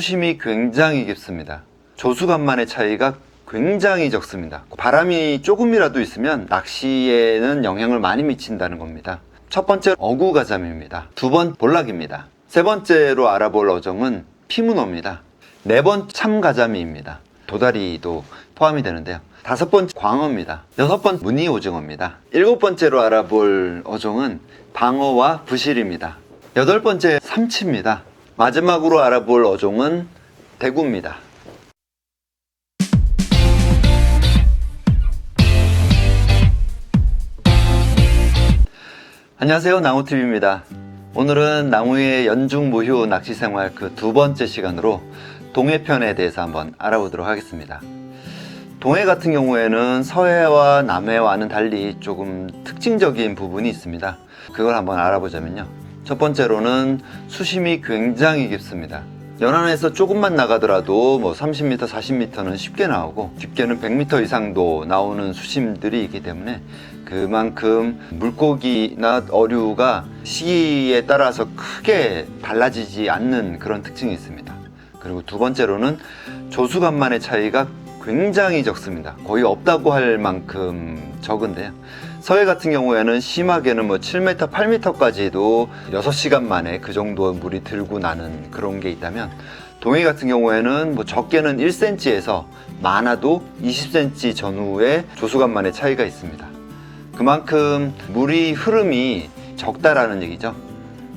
수심이 굉장히 깊습니다. 조수간만의 차이가 굉장히 적습니다. 바람이 조금이라도 있으면 낚시에는 영향을 많이 미친다는 겁니다. 첫 번째 어구가잠입니다. 두 번 볼락입니다. 세 번째로 알아볼 어종은 피문어입니다. 네 번 참가자미입니다. 도다리도 포함이 되는데요. 다섯 번째 광어입니다. 여섯 번 무늬 오징어입니다. 일곱 번째로 알아볼 어종은 방어와 부실입니다. 여덟 번째 삼치입니다. 마지막으로 알아볼 어종은 대구입니다. 안녕하세요. 나무TV입니다. 오늘은 나무의 연중 무휴 낚시 생활 그 두 번째 시간으로 동해편에 대해서 한번 알아보도록 하겠습니다. 동해 같은 경우에는 서해와 남해와는 달리 조금 특징적인 부분이 있습니다. 그걸 한번 알아보자면요. 첫 번째로는 수심이 굉장히 깊습니다. 연안에서 조금만 나가더라도 뭐 30m, 40m는 쉽게 나오고 깊게는 100m 이상도 나오는 수심들이 있기 때문에 그만큼 물고기나 어류가 시기에 따라서 크게 달라지지 않는 그런 특징이 있습니다. 그리고 두 번째로는 조수간만의 차이가 굉장히 적습니다. 거의 없다고 할 만큼 적은데요. 서해 같은 경우에는 심하게는 뭐 7m, 8m까지도 6시간 만에 그 정도 물이 들고 나는 그런 게 있다면 동해 같은 경우에는 뭐 적게는 1cm에서 많아도 20cm 전후의 조수간만의 차이가 있습니다. 그만큼 물이 흐름이 적다라는 얘기죠.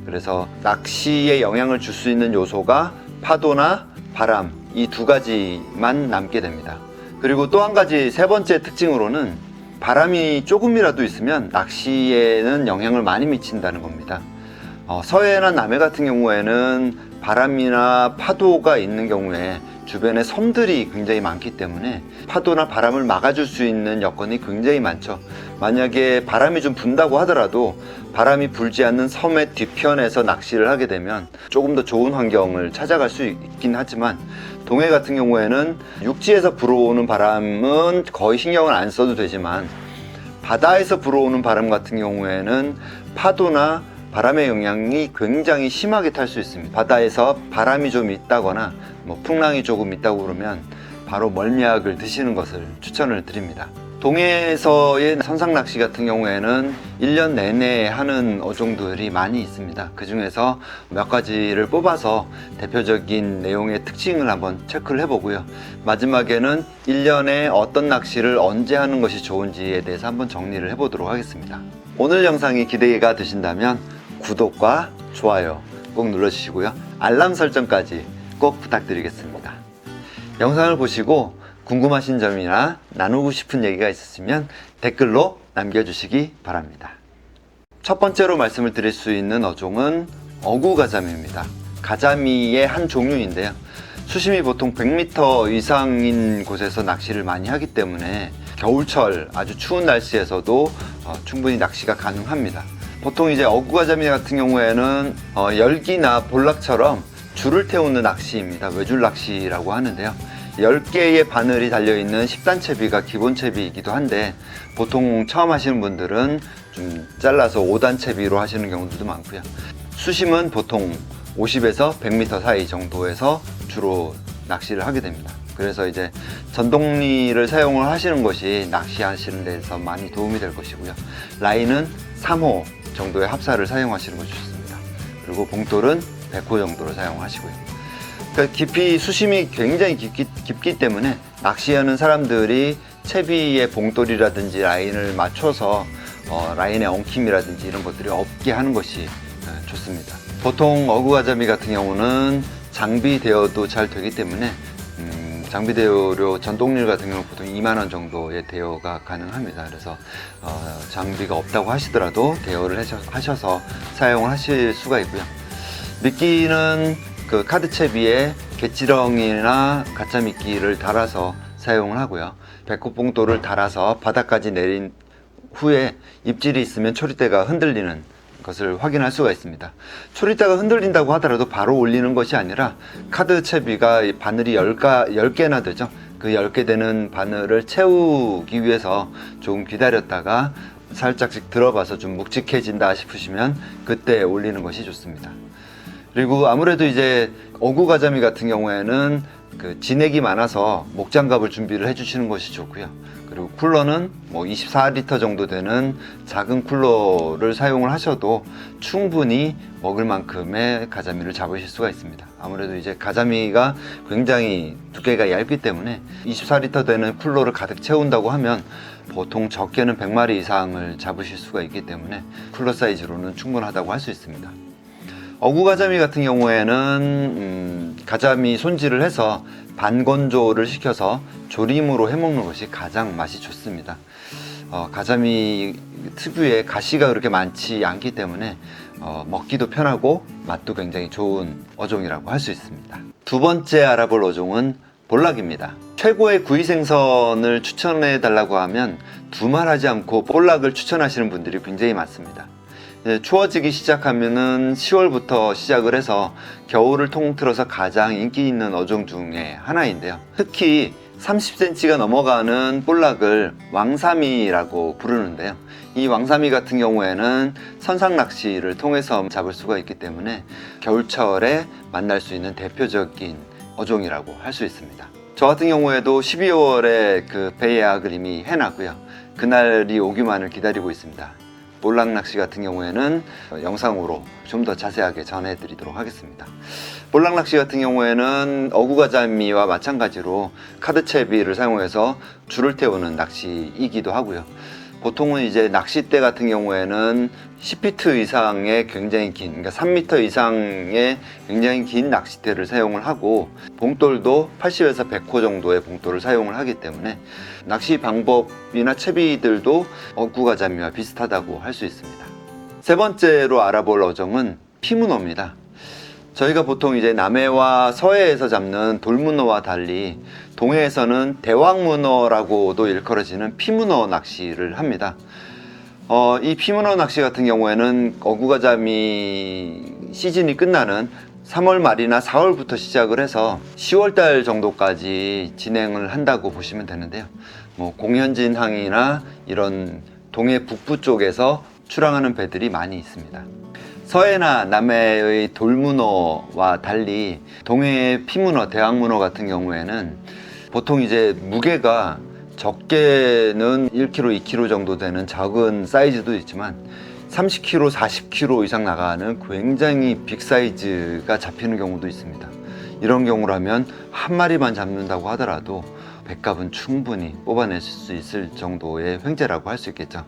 그래서 낚시에 영향을 줄 수 있는 요소가 파도나 바람 이 두 가지만 남게 됩니다. 그리고 또 한 가지 세 번째 특징으로는 바람이 조금이라도 있으면 낚시에는 영향을 많이 미친다는 겁니다. 어, 서해나 남해 같은 경우에는 바람이나 파도가 있는 경우에 주변에 섬들이 굉장히 많기 때문에 파도나 바람을 막아줄 수 있는 여건이 굉장히 많죠. 만약에 바람이 좀 분다고 하더라도 바람이 불지 않는 섬의 뒤편에서 낚시를 하게 되면 조금 더 좋은 환경을 찾아갈 수 있긴 하지만 동해 같은 경우에는 육지에서 불어오는 바람은 거의 신경을 안 써도 되지만 바다에서 불어오는 바람 같은 경우에는 파도나 바람의 영향이 굉장히 심하게 탈 수 있습니다. 바다에서 바람이 좀 있다거나 뭐 풍랑이 조금 있다고 그러면 바로 멀미약을 드시는 것을 추천을 드립니다. 동해에서의 선상 낚시 같은 경우에는 1년 내내 하는 어종들이 많이 있습니다. 그 중에서 몇 가지를 뽑아서 대표적인 내용의 특징을 한번 체크를 해보고요. 마지막에는 1년에 어떤 낚시를 언제 하는 것이 좋은지에 대해서 한번 정리를 해보도록 하겠습니다. 오늘 영상이 기대가 되신다면 구독과 좋아요 꼭 눌러주시고요. 알람 설정까지 꼭 부탁드리겠습니다. 영상을 보시고 궁금하신 점이나 나누고 싶은 얘기가 있으시면 댓글로 남겨주시기 바랍니다. 첫 번째로 말씀을 드릴 수 있는 어종은 어구가자미입니다. 가자미의 한 종류인데요. 수심이 보통 100m 이상인 곳에서 낚시를 많이 하기 때문에 겨울철 아주 추운 날씨에서도 어, 충분히 낚시가 가능합니다. 보통 이제 어구가자미 같은 경우에는 어, 열기나 볼락처럼 줄을 태우는 낚시입니다. 외줄 낚시라고 하는데요. 10개의 바늘이 달려있는 10단채비가 기본 채비이기도 한데 보통 처음 하시는 분들은 좀 잘라서 5단채비로 하시는 경우들도 많고요. 수심은 보통 50에서 100m 사이 정도에서 주로 낚시를 하게 됩니다. 그래서 이제 전동리를 사용을 하시는 것이 낚시하시는 데서 많이 도움이 될 것이고요. 라인은 3호 정도의 합사를 사용하시는 것이 좋습니다. 그리고 봉돌은 100호 정도로 사용하시고요. 그러니까 깊이 수심이 굉장히 깊기, 깊기 때문에 낚시하는 사람들이 채비의 봉돌이라든지 라인을 맞춰서 어, 라인의 엉킴이라든지 이런 것들이 없게 하는 것이 어, 좋습니다. 보통 어구가자미 같은 경우는 장비 대여도 잘 되기 때문에 음, 장비 대여료 전동릴 같은 경우는 보통 2만 원 정도의 대여가 가능합니다. 그래서 어, 장비가 없다고 하시더라도 대여를 하셔- 하셔서 사용을 하실 수가 있고요. 미끼는 그 카드 채비에 개찌렁이나 가짜 미끼를 달아서 사용을 하고요. 배꼽봉돌을 달아서 바닥까지 내린 후에 입질이 있으면 초리대가 흔들리는 것을 확인할 수가 있습니다. 초리대가 흔들린다고 하더라도 바로 올리는 것이 아니라 카드 채비가 이 바늘이 10가, 10개나 되죠. 그 10개 되는 바늘을 채우기 위해서 조금 기다렸다가 살짝씩 들어봐서 좀 묵직해진다 싶으시면 그때 올리는 것이 좋습니다. 그리고 아무래도 이제 어구 가자미 같은 경우에는 그 진액이 많아서 목장갑을 준비를 해주시는 것이 좋고요. 그리고 쿨러는 뭐 24리터 정도 되는 작은 쿨러를 사용을 하셔도 충분히 먹을 만큼의 가자미를 잡으실 수가 있습니다. 아무래도 이제 가자미가 굉장히 두께가 얇기 때문에 24리터 되는 쿨러를 가득 채운다고 하면 보통 적게는 100마리 이상을 잡으실 수가 있기 때문에 쿨러 사이즈로는 충분하다고 할 수 있습니다. 어구 가자미 같은 경우에는 음, 가자미 손질을 해서 반건조를 시켜서 조림으로 해먹는 것이 가장 맛이 좋습니다. 어, 가자미 특유의 가시가 그렇게 많지 않기 때문에 어, 먹기도 편하고 맛도 굉장히 좋은 어종이라고 할 수 있습니다. 두 번째 알아볼 어종은 볼락입니다. 최고의 구이 생선을 추천해 달라고 하면 두말하지 않고 볼락을 추천하시는 분들이 굉장히 많습니다. 이제 추워지기 시작하면은 10월부터 시작을 해서 겨울을 통틀어서 가장 인기 있는 어종 중에 하나인데요. 특히 30cm가 넘어가는 볼락을 왕사미라고 부르는데요. 이 왕사미 같은 경우에는 선상 낚시를 통해서 잡을 수가 있기 때문에 겨울철에 만날 수 있는 대표적인 어종이라고 할 수 있습니다. 저 같은 경우에도 12월에 그배 예약을 이미 해놨고요. 그날이 오기만을 기다리고 있습니다. 볼락 낚시 같은 경우에는 영상으로 좀 더 자세하게 전해드리도록 하겠습니다. 볼락 낚시 같은 경우에는 어구가자미와 마찬가지로 카드채비를 사용해서 줄을 태우는 낚시이기도 하고요. 보통은 이제 낚싯대 같은 경우에는 10피트 이상의 굉장히 긴, 그러니까 3m 이상의 굉장히 긴 낚싯대를 사용을 하고 봉돌도 80에서 100호 정도의 봉돌을 사용을 하기 때문에 낚시 방법이나 채비들도 어구가자미와 비슷하다고 할 수 있습니다. 세 번째로 알아볼 어종은 피문어입니다. 저희가 보통 이제 남해와 서해에서 잡는 돌문어와 달리 동해에서는 대왕문어라고도 일컬어지는 피문어 낚시를 합니다. 어, 이 피문어 낚시 같은 경우에는 어구가자미 시즌이 끝나는 3월 말이나 4월부터 시작을 해서 10월 달 정도까지 진행을 한다고 보시면 되는데요. 뭐 공현진 항이나 이런 동해 북부 쪽에서 출항하는 배들이 많이 있습니다. 서해나 남해의 돌문어와 달리 동해의 피문어, 대왕문어 같은 경우에는 보통 이제 무게가 적게는 1kg, 2kg 정도 되는 작은 사이즈도 있지만 30kg, 40kg 이상 나가는 굉장히 빅 사이즈가 잡히는 경우도 있습니다. 이런 경우라면 한 마리만 잡는다고 하더라도 백값은 충분히 뽑아낼 수 있을 정도의 횡재라고 할 수 있겠죠.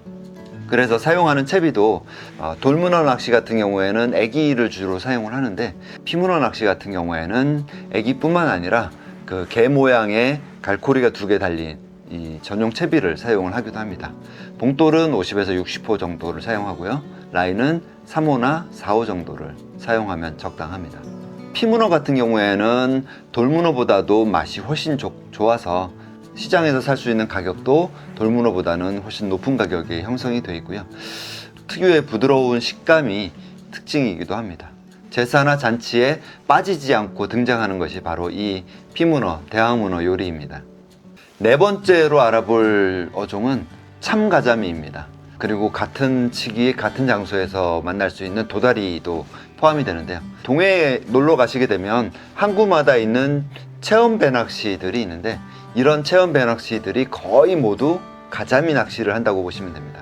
그래서 사용하는 채비도 어, 돌문어 낚시 같은 경우에는 애기를 주로 사용을 하는데 피문어 낚시 같은 경우에는 애기뿐만 아니라 그 개 모양의 갈고리가 두 개 달린 이 전용 채비를 사용을 하기도 합니다. 봉돌은 50에서 60호 정도를 사용하고요. 라인은 3호나 4호 정도를 사용하면 적당합니다. 피문어 같은 경우에는 돌문어보다도 맛이 훨씬 좋- 좋아서 시장에서 살 수 있는 가격도 돌문어보다는 훨씬 높은 가격에 형성이 되어 있고요. 특유의 부드러운 식감이 특징이기도 합니다. 제사나 잔치에 빠지지 않고 등장하는 것이 바로 이 피문어, 대왕문어 요리입니다. 네 번째로 알아볼 어종은 참가자미입니다. 그리고 같은 시기 같은 장소에서 만날 수 있는 도다리도 포함이 되는데요. 동해에 놀러 가시게 되면 항구마다 있는 체험 배낚시들이 있는데 이런 체험 배낚시들이 거의 모두 가자미 낚시를 한다고 보시면 됩니다.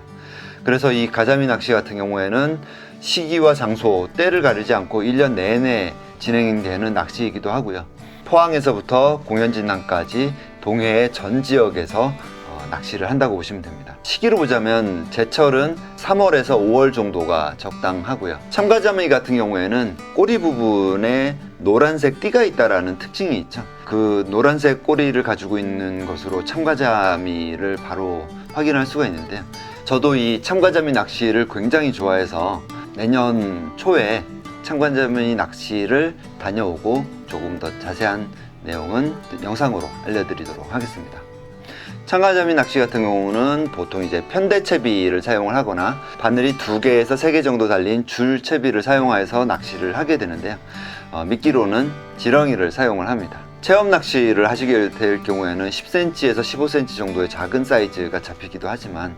그래서 이 가자미 낚시 같은 경우에는 시기와 장소, 때를 가리지 않고 1년 내내 진행되는 낚시이기도 하고요. 포항에서부터 공연진항까지 동해의 전 지역에서 어, 낚시를 한다고 보시면 됩니다. 시기로 보자면 제철은 3월에서 5월 정도가 적당하고요. 참가자미 같은 경우에는 꼬리 부분에 노란색 띠가 있다라는 특징이 있죠. 그 노란색 꼬리를 가지고 있는 것으로 참가자미를 바로 확인할 수가 있는데요. 저도 이 참가자미 낚시를 굉장히 좋아해서 내년 초에 참가자미 낚시를 다녀오고 조금 더 자세한 내용은 영상으로 알려드리도록 하겠습니다. 참가자미 낚시 같은 경우는 보통 이제 편대채비를 사용을 하거나 바늘이 두 개에서 세 개 정도 달린 줄채비를 사용해서 낚시를 하게 되는데요. 어, 미끼로는 지렁이를 사용을 합니다. 체험 낚시를 하시게 될 경우에는 10cm에서 15cm 정도의 작은 사이즈가 잡히기도 하지만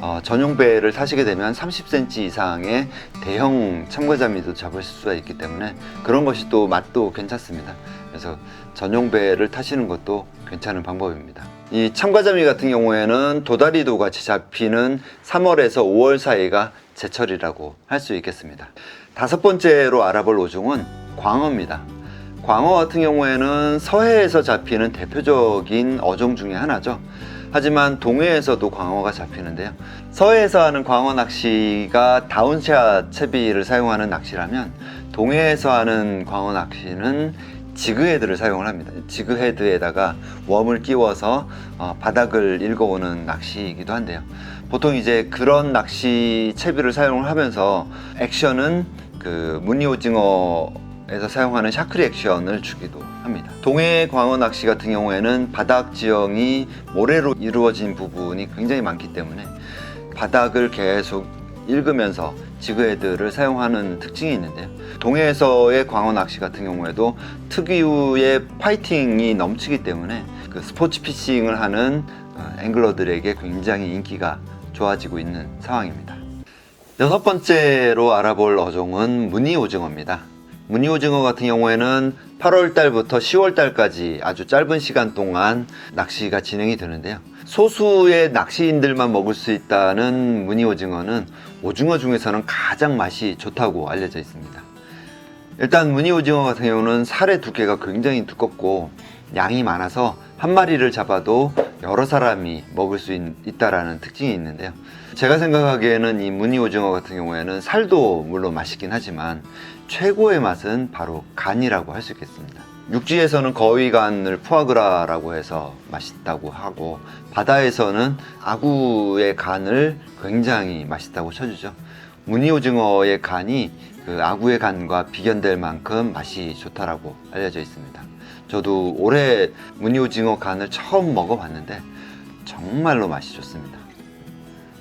어, 전용 배를 타시게 되면 30cm 이상의 대형 참가자미도 잡을 수가 있기 때문에 그런 것이 또 맛도 괜찮습니다. 그래서 전용 배를 타시는 것도 괜찮은 방법입니다. 이 참가자미 같은 경우에는 도다리도 같이 잡히는 3월에서 5월 사이가 제철이라고 할 수 있겠습니다. 다섯 번째로 알아볼 어종은 광어입니다. 광어 같은 경우에는 서해에서 잡히는 대표적인 어종 중에 하나죠. 하지만 동해에서도 광어가 잡히는데요. 서해에서 하는 광어 낚시가 다운샷 채비를 사용하는 낚시라면 동해에서 하는 광어 낚시는 지그헤드를 사용을 합니다. 지그헤드에다가 웜을 끼워서 어, 바닥을 읽어오는 낚시이기도 한데요. 보통 이제 그런 낚시 채비를 사용을 하면서 액션은 그 무늬 오징어 에서 사용하는 샤크 리 액션을 주기도 합니다. 동해 광어 낚시 같은 경우에는 바닥 지형이 모래로 이루어진 부분이 굉장히 많기 때문에 바닥을 계속 읽으면서 지그헤드를 사용하는 특징이 있는데요. 동해에서의 광어 낚시 같은 경우에도 특유의 파이팅이 넘치기 때문에 그 스포츠 피싱을 하는 어, 앵글러들에게 굉장히 인기가 좋아지고 있는 상황입니다. 여섯 번째로 알아볼 어종은 무늬 오징어입니다. 무늬 오징어 같은 경우에는 8월 달부터 10월 달까지 아주 짧은 시간 동안 낚시가 진행이 되는데요. 소수의 낚시인들만 먹을 수 있다는 무늬 오징어는 오징어 중에서는 가장 맛이 좋다고 알려져 있습니다. 일단 무늬 오징어 같은 경우는 살의 두께가 굉장히 두껍고 양이 많아서 한 마리를 잡아도 여러 사람이 먹을 수 있, 있다라는 특징이 있는데요. 제가 생각하기에는 이 무늬 오징어 같은 경우에는 살도 물론 맛있긴 하지만 최고의 맛은 바로 간이라고 할 수 있겠습니다. 육지에서는 거위 간을 푸아그라라고 해서 맛있다고 하고 바다에서는 아구의 간을 굉장히 맛있다고 쳐주죠. 무늬오징어의 간이 그 아구의 간과 비견될 만큼 맛이 좋다라고 알려져 있습니다. 저도 올해 무늬오징어 간을 처음 먹어봤는데 정말로 맛이 좋습니다.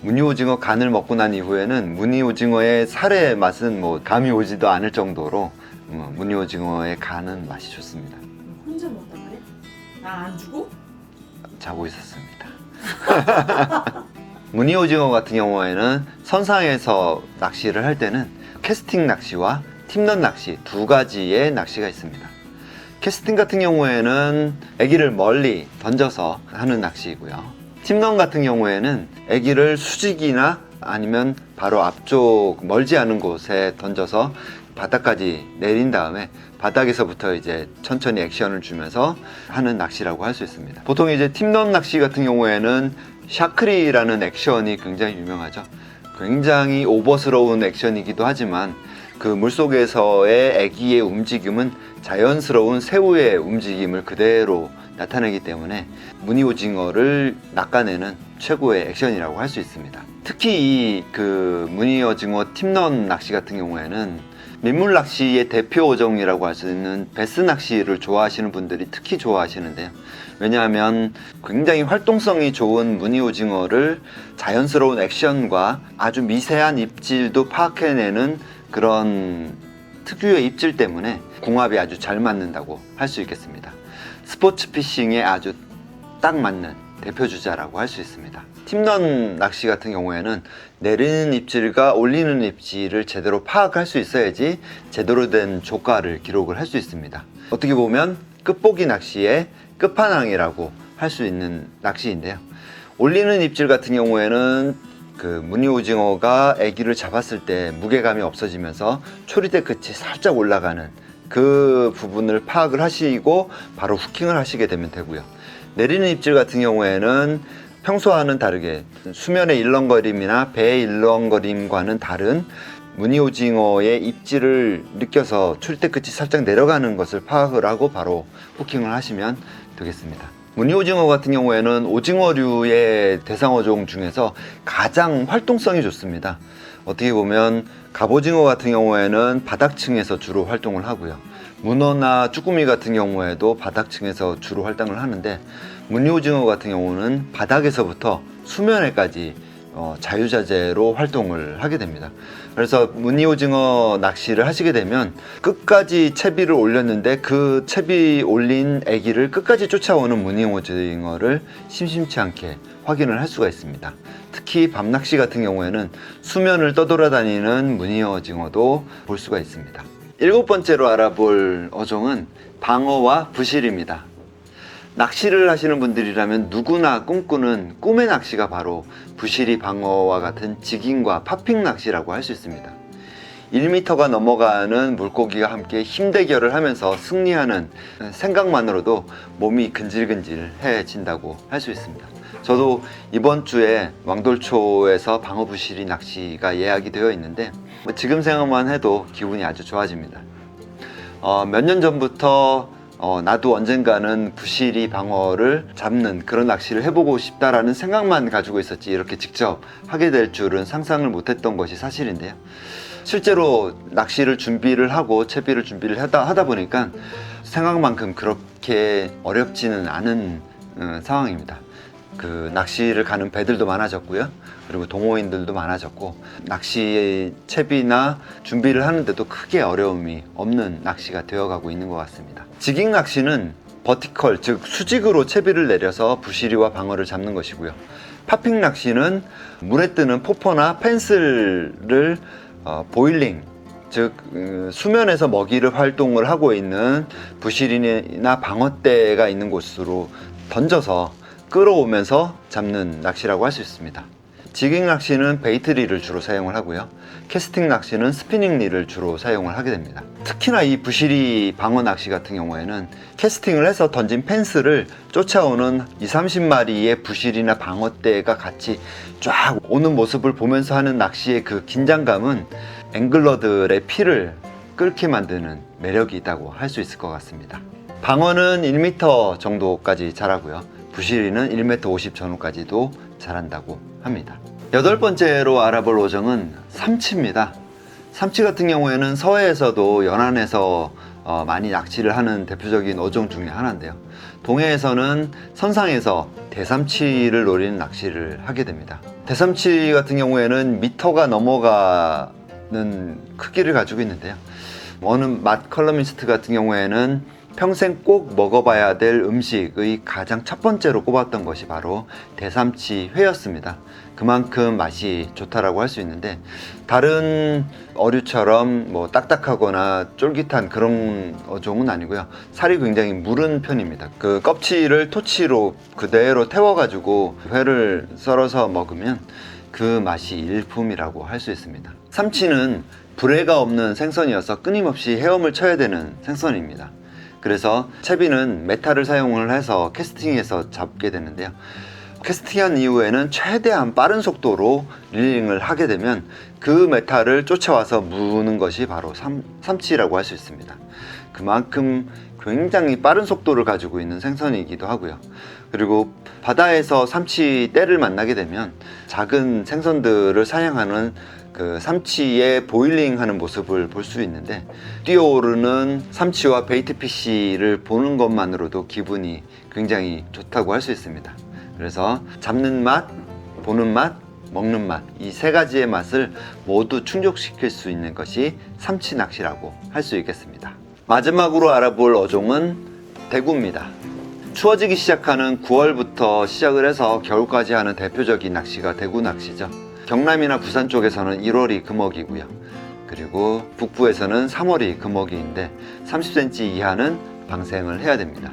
무늬오징어 간을 먹고 난 이후에는 무늬오징어의 살의 맛은 뭐 감이 오지도 않을 정도로 어, 무늬오징어의 간은 맛이 좋습니다. 혼자 먹단 말이야? 나안 주고? 자고 있었습니다. 무늬 오징어 같은 경우에는 선상에서 낚시를 할 때는 캐스팅 낚시와 팀런 낚시 두 가지의 낚시가 있습니다. 캐스팅 같은 경우에는 아기를 멀리 던져서 하는 낚시이고요. 팀런 같은 경우에는 아기를 수직이나 아니면 바로 앞쪽 멀지 않은 곳에 던져서 바닥까지 내린 다음에 바닥에서부터 이제 천천히 액션을 주면서 하는 낚시라고 할 수 있습니다. 보통 이제 팀런 낚시 같은 경우에는 샤크리라는 액션이 굉장히 유명하죠. 굉장히 오버스러운 액션이기도 하지만 그 물속에서의 애기의 움직임은 자연스러운 새우의 움직임을 그대로 나타내기 때문에 무늬 오징어를 낚아내는 최고의 액션이라고 할 수 있습니다. 특히 이 그 무늬 오징어 팀런 낚시 같은 경우에는 민물 낚시의 대표 어종이라고 할 수 있는 베스 낚시를 좋아하시는 분들이 특히 좋아하시는데요. 왜냐하면 굉장히 활동성이 좋은 무늬 오징어를 자연스러운 액션과 아주 미세한 입질도 파악해내는 그런 특유의 입질 때문에 궁합이 아주 잘 맞는다고 할 수 있겠습니다. 스포츠 피싱에 아주 딱 맞는 대표 주자라고 할 수 있습니다. 팀런 낚시 같은 경우에는 내리는 입질과 올리는 입질을 제대로 파악할 수 있어야지 제대로 된 조가를 기록을 할 수 있습니다. 어떻게 보면 끝보기 낚시의 끝판왕이라고 할 수 있는 낚시인데요. 올리는 입질 같은 경우에는 그 무늬 오징어가 아기를 잡았을 때 무게감이 없어지면서 초리대 끝이 살짝 올라가는 그 부분을 파악을 하시고 바로 후킹을 하시게 되면 되고요. 내리는 입질 같은 경우에는 평소와는 다르게 수면의 일렁거림이나 배의 일렁거림과는 다른 무늬 오징어의 입질을 느껴서 출대 끝이 살짝 내려가는 것을 파악을 하고 바로 후킹을 하시면 되겠습니다. 무늬 오징어 같은 경우에는 오징어류의 대상어종 중에서 가장 활동성이 좋습니다. 어떻게 보면 갑오징어 같은 경우에는 바닥층에서 주로 활동을 하고요. 문어나 쭈꾸미 같은 경우에도 바닥층에서 주로 활동을 하는데 무늬오징어 같은 경우는 바닥에서부터 수면에까지 어, 자유자재로 활동을 하게 됩니다. 그래서 무늬오징어 낚시를 하시게 되면 끝까지 채비를 올렸는데 그 채비 올린 애기를 끝까지 쫓아오는 무늬오징어를 심심치 않게 확인을 할 수가 있습니다. 특히 밤낚시 같은 경우에는 수면을 떠돌아다니는 무늬오징어도 볼 수가 있습니다. 일곱 번째로 알아볼 어종은 방어와 부실입니다. 낚시를 하시는 분들이라면 누구나 꿈꾸는 꿈의 낚시가 바로 부시리 방어와 같은 지깅과 파핑 낚시라고 할 수 있습니다. 1m가 넘어가는 물고기와 함께 힘 대결을 하면서 승리하는 생각만으로도 몸이 근질근질해진다고 할 수 있습니다. 저도 이번 주에 왕돌초에서 방어 부시리 낚시가 예약이 되어 있는데 뭐 지금 생각만 해도 기분이 아주 좋아집니다. 어, 몇 년 전부터 어, 나도 언젠가는 부시리 방어를 잡는 그런 낚시를 해보고 싶다라는 생각만 가지고 있었지 이렇게 직접 하게 될 줄은 상상을 못했던 것이 사실인데요. 실제로 낚시를 준비를 하고 채비를 준비를 하다, 하다 보니까 생각만큼 그렇게 어렵지는 않은 어, 상황입니다. 그 낚시를 가는 배들도 많아졌고요. 그리고 동호인들도 많아졌고 낚시 채비나 준비를 하는데도 크게 어려움이 없는 낚시가 되어가고 있는 것 같습니다. 지깅 낚시는 버티컬 즉 수직으로 채비를 내려서 부시리와 방어를 잡는 것이고요. 파핑 낚시는 물에 뜨는 포퍼나 펜슬을 어, 보일링 즉 음, 수면에서 먹이를 활동을 하고 있는 부시리나 방어대가 있는 곳으로 던져서 끌어오면서 잡는 낚시라고 할 수 있습니다. 지깅 낚시는 베이트릴을 주로 사용을 하고요. 캐스팅 낚시는 스피닝 릴을 주로 사용을 하게 됩니다. 특히나 이 부시리 방어 낚시 같은 경우에는 캐스팅을 해서 던진 펜스를 쫓아오는 2, 30마리의 부시리나 방어대가 같이 쫙 오는 모습을 보면서 하는 낚시의 그 긴장감은 앵글러들의 피를 끓게 만드는 매력이 있다고 할 수 있을 것 같습니다. 방어는 1m 정도까지 자라고요. 부시리는 1m 50 전후까지도 자란다고 합니다. 여덟 번째로 알아볼 어종은 삼치입니다. 삼치 같은 경우에는 서해에서도 연안에서 어, 많이 낚시를 하는 대표적인 어종 중에 하나인데요. 동해에서는 선상에서 대삼치를 노리는 낚시를 하게 됩니다. 대삼치 같은 경우에는 미터가 넘어가는 크기를 가지고 있는데요. 어느 맛 컬러미스트 같은 경우에는 평생 꼭 먹어봐야 될 음식의 가장 첫 번째로 꼽았던 것이 바로 대삼치 회였습니다. 그만큼 맛이 좋다라고 할 수 있는데 다른 어류처럼 뭐 딱딱하거나 쫄깃한 그런 어종은 아니고요. 살이 굉장히 무른 편입니다. 그 껍질을 토치로 그대로 태워가지고 회를 썰어서 먹으면 그 맛이 일품이라고 할 수 있습니다. 삼치는 불에가 없는 생선이어서 끊임없이 헤엄을 쳐야 되는 생선입니다. 그래서 채비는 메탈을 사용을 해서 캐스팅해서 잡게 되는데요. 캐스팅한 이후에는 최대한 빠른 속도로 릴링을 하게 되면 그 메탈을 쫓아와서 무는 것이 바로 삼, 삼치라고 할 수 있습니다. 그만큼 굉장히 빠른 속도를 가지고 있는 생선이기도 하고요. 그리고 바다에서 삼치 떼를 만나게 되면 작은 생선들을 사냥하는 그 삼치의 보일링 하는 모습을 볼 수 있는데 뛰어오르는 삼치와 베이트 피쉬를 보는 것만으로도 기분이 굉장히 좋다고 할 수 있습니다. 그래서 잡는 맛, 보는 맛, 먹는 맛, 이 세 가지의 맛을 모두 충족시킬 수 있는 것이 삼치 낚시라고 할 수 있겠습니다. 마지막으로 알아볼 어종은 대구입니다. 추워지기 시작하는 9월부터 시작을 해서 겨울까지 하는 대표적인 낚시가 대구 낚시죠. 경남이나 부산 쪽에서는 1월이 금어기고요. 그리고 북부에서는 3월이 금어기인데 30cm 이하는 방생을 해야 됩니다.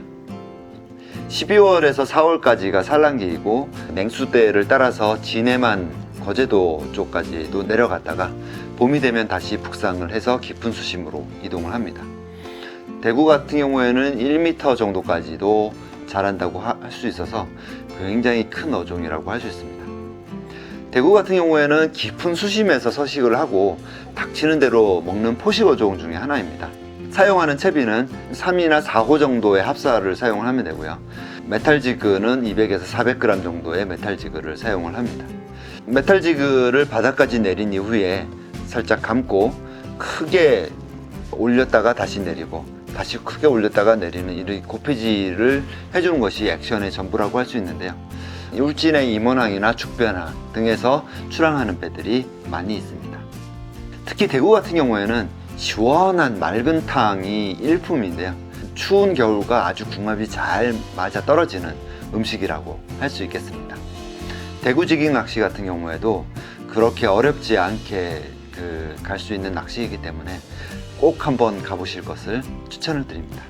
12월에서 4월까지가 산란기이고 냉수대를 따라서 진해만 거제도 쪽까지도 내려갔다가 봄이 되면 다시 북상을 해서 깊은 수심으로 이동을 합니다. 대구 같은 경우에는 1m 정도까지도 자란다고 할 수 있어서 굉장히 큰 어종이라고 할 수 있습니다. 대구 같은 경우에는 깊은 수심에서 서식을 하고 닥치는 대로 먹는 포식 어종 중에 하나입니다. 사용하는 채비는 3이나 4호 정도의 합사를 사용을 하면 되고요. 메탈 지그는 200에서 400g 정도의 메탈 지그를 사용을 합니다. 메탈 지그를 바닥까지 내린 이후에 살짝 감고 크게 올렸다가 다시 내리고 다시 크게 올렸다가 내리는 이 고피지를 해주는 것이 액션의 전부라고 할 수 있는데요. 울진의 임원항이나 죽변항 등에서 출항하는 배들이 많이 있습니다. 특히 대구 같은 경우에는 시원한 맑은 탕이 일품인데요. 추운 겨울과 아주 궁합이 잘 맞아 떨어지는 음식이라고 할 수 있겠습니다. 대구 지깅 낚시 같은 경우에도 그렇게 어렵지 않게 그 갈 수 있는 낚시이기 때문에 꼭 한번 가보실 것을 추천을 드립니다.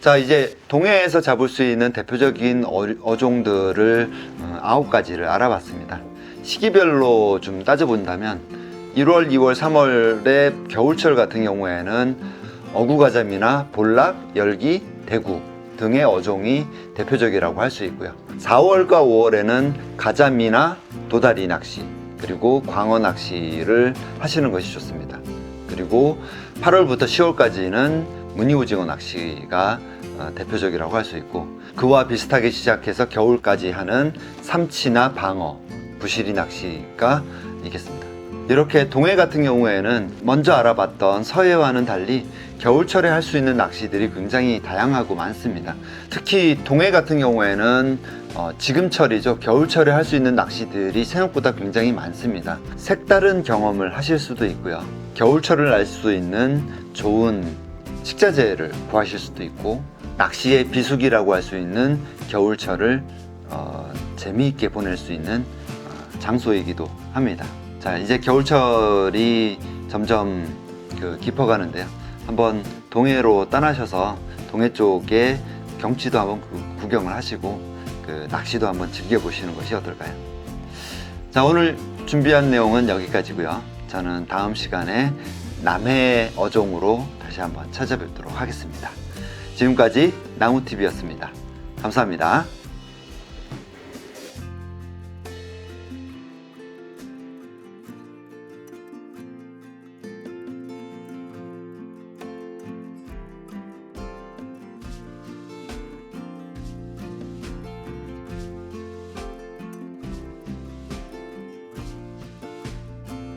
자 이제 동해에서 잡을 수 있는 대표적인 어, 종들을 아홉 가지를 알아봤습니다. 시기별로 좀 따져본다면 1월, 2월, 3월의 겨울철 같은 경우에는 어구가자미나 볼락, 열기, 대구 등의 어종이 대표적이라고 할 수 있고요. 4월과 5월에는 가자미나 도다리 낚시 그리고 광어 낚시를 하시는 것이 좋습니다. 그리고 8월부터 10월까지는 무늬오징어 낚시가 어, 대표적이라고 할 수 있고 그와 비슷하게 시작해서 겨울까지 하는 삼치나 방어, 부시리 낚시가 있겠습니다. 이렇게 동해 같은 경우에는 먼저 알아봤던 서해와는 달리 겨울철에 할 수 있는 낚시들이 굉장히 다양하고 많습니다. 특히 동해 같은 경우에는 어, 지금철이죠. 겨울철에 할 수 있는 낚시들이 생각보다 굉장히 많습니다. 색다른 경험을 하실 수도 있고요. 겨울철을 알 수 있는 좋은 식자재를 구하실 수도 있고 낚시의 비수기라고 할 수 있는 겨울철을 어, 재미있게 보낼 수 있는 어, 장소이기도 합니다. 자 이제 겨울철이 점점 그 깊어가는데요. 한번 동해로 떠나셔서 동해 쪽에 경치도 한번 구- 구경을 하시고 그 낚시도 한번 즐겨보시는 것이 어떨까요? 자 오늘 준비한 내용은 여기까지고요. 저는 다음 시간에 남해 어종으로 다시 한번 찾아뵙도록 하겠습니다. 지금까지 나무TV였습니다. 감사합니다.